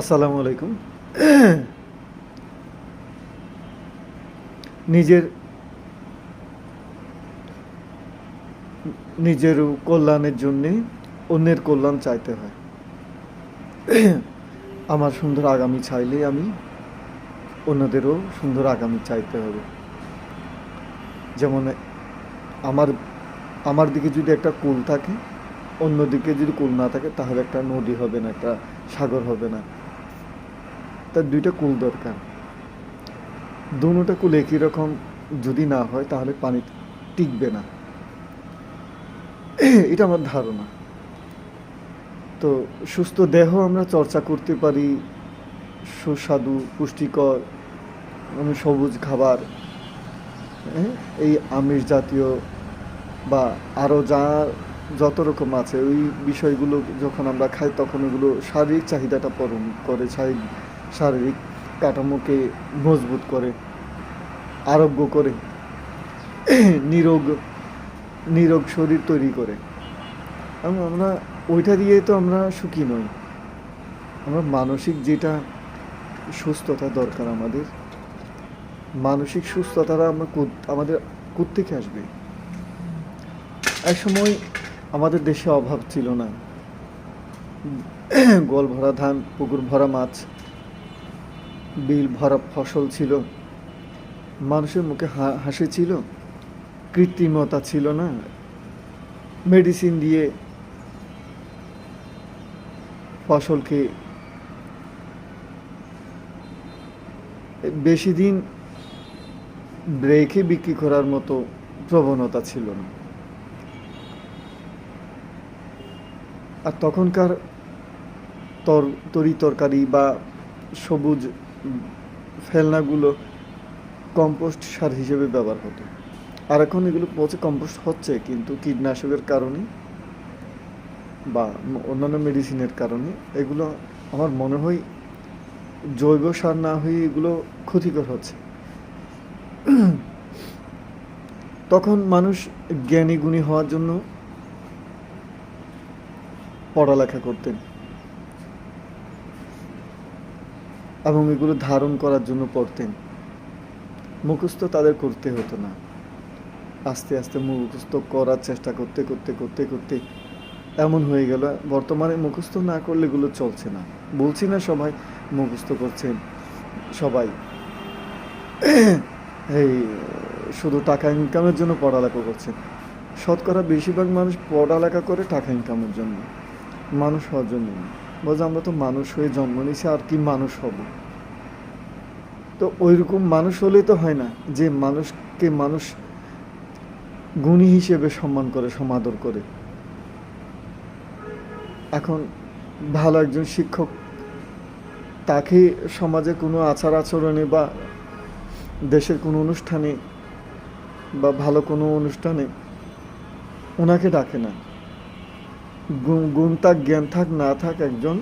আসসালামু আলাইকুম। নিজের নিজের কল্যাণের জন্যে অন্যের কল্যাণ চাইতে হয়। আমার সুন্দর আগামী চাইলে আমি অন্যদেরও সুন্দর আগামী চাইতে হবে। যেমন আমার আমার দিকে যদি একটা কুল থাকে, অন্যদিকে যদি কুল না থাকে, তাহলে একটা নদী হবে না, একটা সাগর হবে না। তার দুইটা কুল দরকার। দুটা কুল একই রকম যদি না হয় তাহলে পানি টিকবে না। এটা আমার ধারণা। তো সুস্থ দেহ আমরা চর্চা করতে পারি সুস্বাদু পুষ্টিকর সবুজ খাবার হ্যাঁ, এই আমিষ জাতীয় বা আরও যা যত রকম আছে ওই বিষয়গুলো যখন আমরা খাই তখন ওগুলো শারীরিক চাহিদাটা পূরণ করে শারীরিক শারীরিক কাঠামোকে মজবুত করে, আরোগ্য করে, নিরোগ নিরোগ শরীর তৈরি করে। এবং আমরা ওইটা দিয়ে তো আমরা সুখী নই। আমরা মানসিক যেটা সুস্থতা দরকার আমাদের, মানসিক সুস্থতাটা আমরা আমাদের কোত্থেকে আসবে? এক সময় আমাদের দেশে অভাব ছিল না। গোল ভরা ধান, পুকুর ভরা মাছ বিল ভরা ফসল ছিল। মানুষের মুখে হাসি ছিল। কৃত্রিমতা ছিল না। মেডিসিন দিয়ে ফসলকে বেশি দিন রেখে বিক্রি করার মতো প্রবণতা ছিল না। আর তখনকার তর, তরি তরকারি বা সবুজ ফেলনাগুলো কম্পোস্ট সার হিসেবে ব্যবহার হতো। আর এখন এগুলো পচে কম্পোস্ট হচ্ছে, কিন্তু কীটনাশকের কারণে বা অন্যান্য মেডিসিনের কারণে এগুলো আমার মনে হয় জৈব সার না হয়ে এগুলো ক্ষতিকর হচ্ছে। তখন মানুষ জ্ঞানী গুণী হওয়ার জন্য পড়ালেখা করতেন। এবং এগুলো ধারণ করার জন্য পড়তেন। মুখস্থ তাদের করতে হতো না। আস্তে আস্তে মুখস্থ করার চেষ্টা করতে করতে করতে করতে এমন হয়ে গেল, বর্তমানে মুখস্থ না করলে এগুলো চলছে না। বলছি না সবাই, মুখস্থ করছেন সবাই। এই, শুধু টাকা ইনকামের জন্য পড়ালেখা করছেন। শতকরা বেশিরভাগ মানুষ পড়ালেখা করে টাকা ইনকামের জন্য। মানুষ হওয়ার জন্য। বলছে, আমরা তো মানুষ হয়ে জন্ম নিয়েছি, আর কি মানুষ হব? তো ওইরকম মানুষ হলে তো হয় না, যে মানুষকে মানুষ গুণী হিসেবে সম্মান করে, সমাদর করে। এখন ভালো একজন শিক্ষক, তাকে সমাজে কোনো আচার আচরণে বা দেশের কোনো অনুষ্ঠানে বা ভালো কোনো অনুষ্ঠানে ওনাকে ডাকে না। গুণ- থাক জ্ঞান থাক না থাক একজন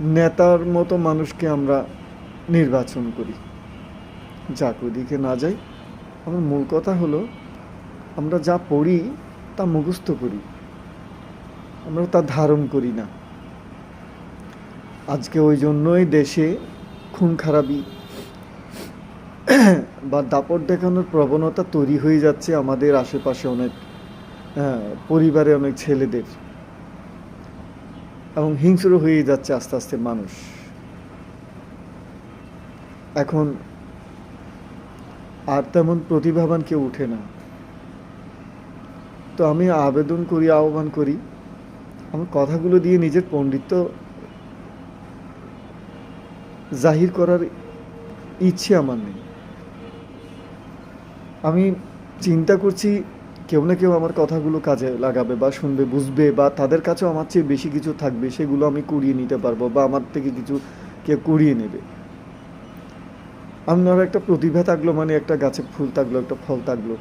নেতার মতো মানুষকে আমরা নির্বাচন করি। যাক ওদিকে না যাই, আমার মূল কথা হলো, আমরা যা পড়ি তা মুখস্থ করি। আমরা তা ধারণ করি না। আজকে ওই জন্যই দেশে খুন খারাপি বা দাপট দেখানোর প্রবণতা তৈরি হয়ে যাচ্ছে আমাদের আশেপাশে অনেক হ্যাঁ, পরিবারে অনেক ছেলেদের। এবং হিংস্র হয়ে যাচ্ছে আস্তে আস্তে মানুষ। এখন আর তেমন প্রতিভাবান কেউ উঠে না। তো আমি আবেদন করি আহ্বান করি আমার কথাগুলো দিয়ে নিজের পণ্ডিত্য জাহির করার ইচ্ছে আমার নেই। আমি চিন্তা করছি কেউ না কেউ আমার কথাগুলো কাজে লাগাবে বা শুনবে, বুঝবে বা তাদের কাছেও আমার চেয়ে বেশি কিছু থাকবে, সেগুলো আমি কুড়িয়ে নিতে পারব বা আমার থেকে কিছু কেউ কুড়িয়ে নেবে। আপনার একটা প্রতিভা থাকল মানে একটা গাছে ফুল থাকল, একটা ফল থাকল।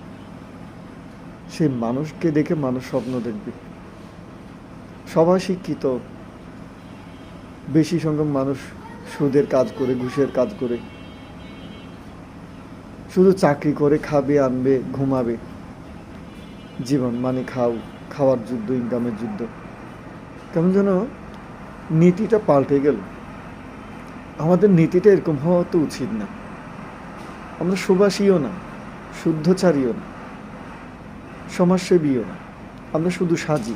সেই মানুষকে দেখে মানুষ স্বপ্ন দেখবে। সবাই শিক্ষিত। বেশি সংখ্যক মানুষ সুদের কাজ করে, ঘুষের কাজ করে। শুধু চাকরি করে, খাবে, আনবে, ঘুমাবে। জীবন মানে খাও, খাওয়ার যুদ্ধ, ইনকামের যুদ্ধ। কেমন যেন নীতিটা পাল্টে গেল। আমাদের নীতিটা এরকম হওয়া তো উচিত না। আমরা সুবাসীও না, শুদ্ধচারীও না, সমাজসেবীও না, আমরা শুধু সাজি।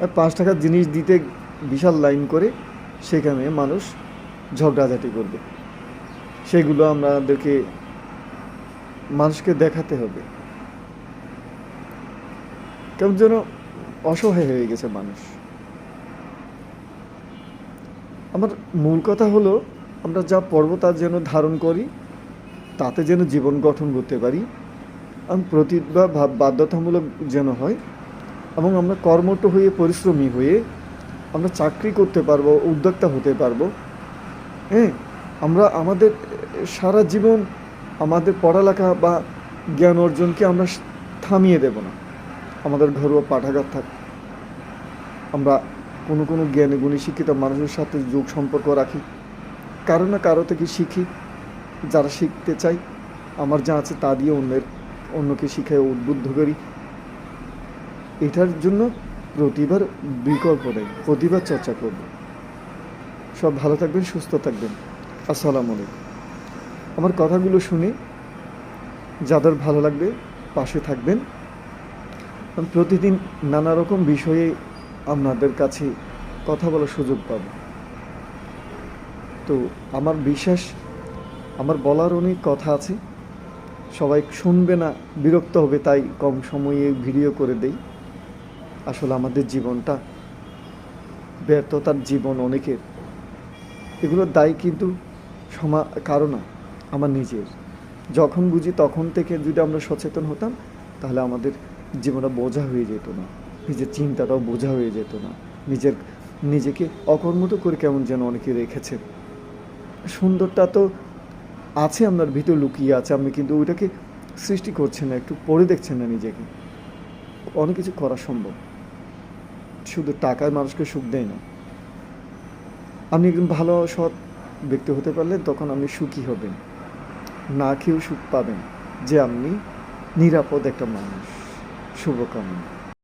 আর পাঁচ টাকার জিনিস দিতে বিশাল লাইন করে সেখানে মানুষ ঝগড়াঝাটি করবে। সেগুলো আমাদেরকে মানুষকে দেখাতে হবে। কেমন যেন অসহায় হয়ে গেছে মানুষ। আমার মূল কথা হলো, আমরা যা পর্ব তা যেন ধারণ করি, তাতে যেন জীবন গঠন করতে পারি, এবং প্রতিভা বাধ্যতামূলক যেন হয়, এবং আমরা কর্মঠ হয়ে, পরিশ্রমী হয়ে, আমরা চাকরি করতে পারব, উদ্যোক্তা হতে পারব। হ্যাঁ আমরা আমাদের সারা জীবন আমাদের পড়ালেখা বা জ্ঞান অর্জনকে আমরা থামিয়ে দেব না। আমাদের ঘরোয়া পাঠাগার থাক। আমরা কোনো কোনো জ্ঞানী, গুণী, শিক্ষিত মানুষের সাথে যোগ সম্পর্ক রাখি। কারও না কারও থেকে শিখি। যারা শিখতে চাই, আমার যা আছে তা দিয়ে অন্যের, অন্যকে শিখায় উদ্বুদ্ধ করি। এটার জন্য প্রতিভার বিকল্প নেই প্রতিভার চর্চা করব। সব ভালো থাকবেন, সুস্থ থাকবেন। আসসালামু আলাইকুম। আমার কথাগুলো শুনে যাদের ভালো লাগবে, পাশে থাকবেন। প্রতিদিন নানা রকম বিষয়ে আপনাদের কাছে কথা বলার সুযোগ পাব। তো আমার বিশ্বাস, আমার বলার অনেক কথা আছে। সবাই শুনবে না, বিরক্ত হবে, তাই কম সময়ে ভিডিও করে দেই। আসলে আমাদের জীবনটা ব্যর্থতার জীবন অনেকের। এগুলোর দায় কিন্তু সমা, কারও না, আমার নিজের। যখন বুঝি তখন থেকে যদি আমরা সচেতন হতাম, তাহলে আমাদের জীবনটা বোঝা হয়ে যেত না। নিজের চিন্তাটাও বোঝা হয়ে যেত না। নিজের, নিজেকে অকর্মত করে কেমন যেন অনেকে রেখেছে। সুন্দরটা তো আছে আপনার ভিতর লুকিয়ে আছে, আপনি কিন্তু ওইটাকে সৃষ্টি করছেন না, একটু পড়ে দেখছেন না নিজেকে। অনেক কিছু করা সম্ভব। শুধু টাকায় মানুষকে সুখ দেয় না। আপনি একজন ভালো, সৎ ব্যক্তি হতে পারলে তখন আপনি সুখী হবেন। না খেয়েও সুখ পাবেন যে আপনি নিরাপদ একটা মানুষ। Шубаком.